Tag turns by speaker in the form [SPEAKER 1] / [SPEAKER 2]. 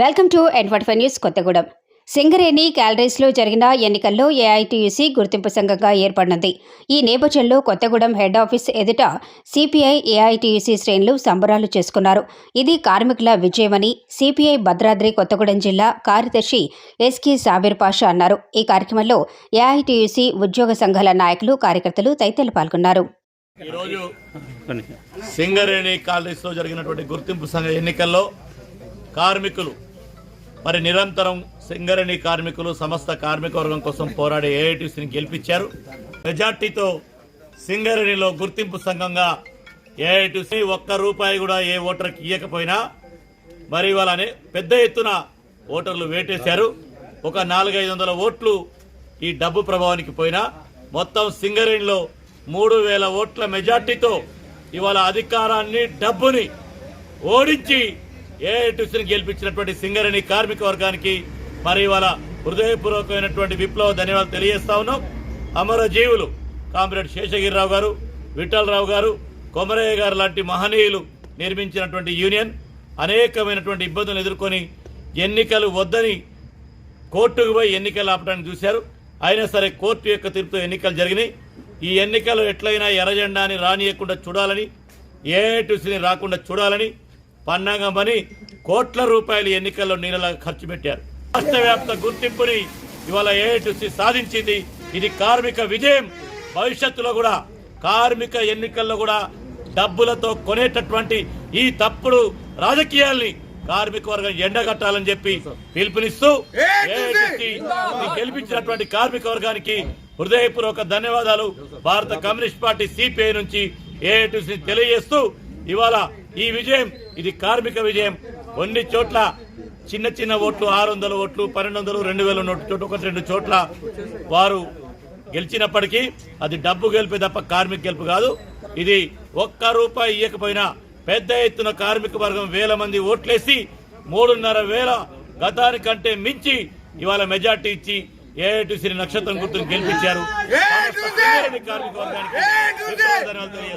[SPEAKER 1] Welcome to ఎన్వట్ news Kothagudem. Singareni క్యాలరీస్లో జరిగిన ఎన్నికల్లో ఏఐటీయూసీ గుర్తింపు సంఘంగా ఏర్పడినది. ఈ నేపథ్యంలో కొత్తగూడెం హెడ్ ఆఫీస్ ఎదుట సిపిఐ ఏఐటీయూసీ శ్రేణులు సంబరాలు చేసుకున్నారు. ఇది కార్మికుల విజయమని సిపిఐ భద్రాద్రి కొత్తగూడెం జిల్లా కార్యదర్శి ఎస్కే సాబిర్ పాషా అన్నారు. ఈ కార్యక్రమంలో ఏఐటీయూసీ ఉద్యోగ సంఘాల నాయకులు కార్యకర్తలు తదితరులు పాల్గొన్నారు.
[SPEAKER 2] ఈరోజు సింగరేణి కాలనీస్లో జరిగినటువంటి గుర్తింపు సంఘ ఎన్నికల్లో కార్మికులు. మరి నిరంతరం సింగరేణి కార్మికులు సమస్త కార్మిక వర్గం కోసం పోరాడే ఏఐటీసీని గెలిపించారు. మెజార్టీతో సింగరేణిలో గుర్తింపు సంఘంగా ఏఐటీసీ ఒక్క రూపాయి కూడా ఏ ఓటర్కి ఇవ్వకపోయినా మరి వాళ్ళని పెద్ద ఎత్తున ఓటర్లు వేటేశారు. ఒక నాలుగైదు వందల ఓట్లు ఈ డబ్బు ప్రభావానికి పోయినా మొత్తం సింగరేణిలో మూడు వేల ఓట్ల మెజార్టీతో ఇవాళ అధికారాన్ని డబ్బుని ఓడించి ఏఐటీసీని గెలిపించినటువంటి సింగరేణి కార్మిక వర్గానికి మరి ఇవాళ హృదయపూర్వకమైనటువంటి విప్లవ ధన్యవాదాలు తెలియజేస్తా ఉన్నాం. అమరజీవులు కామ్రేడ్ శేషగిరిరావు గారు విఠలరావు గారు కొమరయ్య గారు లాంటి మహనీయులు నిర్మించినటువంటి యూనియన్ అనేకమైనటువంటి ఇబ్బందులు ఎదుర్కొని ఎన్నికలు వద్దని కోర్టుకు పోయి ఎన్నికలు ఆపడానికి చూశారు. అయినా సరే కోర్టు యొక్క తీర్పుతో ఎన్నికలు జరిగినాయి. ఈ ఎన్నికలు ఎట్లయినా ఎర్రజెండాని రానియకుండా చూడాలని ఏఐటీసీని రాకుండా చూడాలని పన్నాగమని కోట్ల రూపాయలు ఎన్నికల్లో నీళ్ళలా ఖర్చు పెట్టారు. రాష్ట్ర వ్యాప్త గుర్తింపుని ఇవాళ ఏఐటీసీ సాధించింది. ఇది కార్మిక విజయం. భవిష్యత్తులో కూడా కార్మిక ఎన్నికల్లో కూడా డబ్బులతో కొనేటటువంటి ఈ తప్పుడు రాజకీయాల్ని కార్మిక వర్గం ఎండగట్టాలని చెప్పి పిలుపునిస్తూ గెలిపించినటువంటి కార్మిక వర్గానికి హృదయపూర్వక ధన్యవాదాలు. భారత కమ్యూనిస్ట్ పార్టీ సిపిఐ నుంచి ఏఐటీసీ తెలియజేస్తూ ఇవాళ ఈ విజయం ఇది కార్మిక విజయం. కొన్ని చోట్ల చిన్న చిన్న ఓట్లు ఆరు వందల ఓట్లు పన్నెండు వందలు రెండు వేల చోట ఒకటి రెండు చోట్ల వారు గెలిచినప్పటికీ అది డబ్బు గెలిపే తప్ప కార్మిక గెలుపు కాదు. ఇది ఒక్క రూపాయి ఇవ్వకపోయినా పెద్ద ఎత్తున కార్మిక వర్గం వేల మంది ఓట్లేసి మూడున్నర వేల గతానికంటే మించి ఇవాళ మెజార్టీ ఇచ్చి ఏఐటీసీ నక్షత్రం గుర్తును గెలిపించారు. కార్మిక వర్గానికి